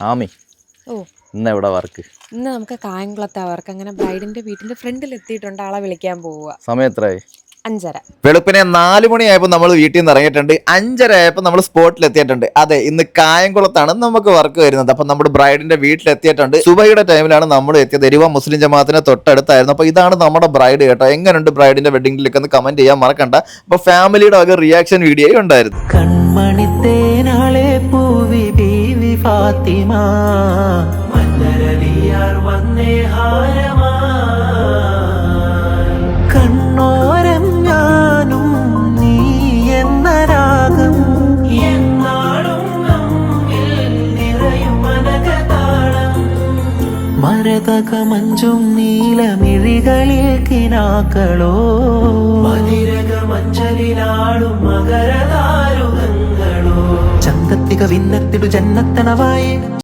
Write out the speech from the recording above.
ആമി ഓ. ഇന്ന് എവിടെ വർക്ക്? ഇന്ന് നമുക്ക് കായംകുളത്താ വർക്ക്. അങ്ങനെ ബ്രൈഡിന്റെ വീട്ടിന്റെ ഫ്രണ്ടിൽ എത്തിയിട്ടുണ്ട്. ആളെ വിളിക്കാൻ പോവുക. സമയം എത്രയായി? അഞ്ചര. വെളുപ്പിനെ നാല് മണിയായപ്പോൾ നമ്മൾ വീട്ടിൽ നിന്ന് ഇറങ്ങിയിട്ടുണ്ട്. അഞ്ചര ആയപ്പോൾ നമ്മൾ സ്പോട്ടിൽ എത്തിയിട്ടുണ്ട്. അതെ ഇന്ന് കായംകുളത്താണ് നമുക്ക് വർക്ക് വരുന്നത്. അപ്പൊ നമ്മുടെ ബ്രൈഡിന്റെ വീട്ടിൽ എത്തിയിട്ടുണ്ട്. സുബൈയുടെ ടൈമിലാണ് നമ്മൾ എത്തിയത്. എരിവ മുസ്ലിം ജമാഅത്തിന് തൊട്ടടുത്തായിരുന്നു. അപ്പൊ ഇതാണ് നമ്മുടെ ബ്രൈഡ് കേട്ടോ. എങ്ങനെയുണ്ട് ബ്രൈഡിന്റെ വെഡിങ്ങിലേക്ക് ഒന്ന് കമന്റ് ചെയ്യാൻ മറക്കണ്ട. അപ്പൊ ഫാമിലിയുടെ വക റിയാക്ഷൻ വീഡിയോ ഉണ്ടായിരുന്നു. കൺമണി തേനാളെ പൂവി ബീവി ഫാത്തിമ. മന്നരലിയാർ വന്നേ കണ്ണോരം ഞാനും നീ എന്ന രാഗം. എന്നാളും മരതക മഞ്ചും നീലമിഴികളിൽ കിനാക്കളോ. മതിരക മഞ്ചലിലാടും മകരതാരുകങ്ങളോ വിന്നത്തിടു ജന്നത്തണവായേ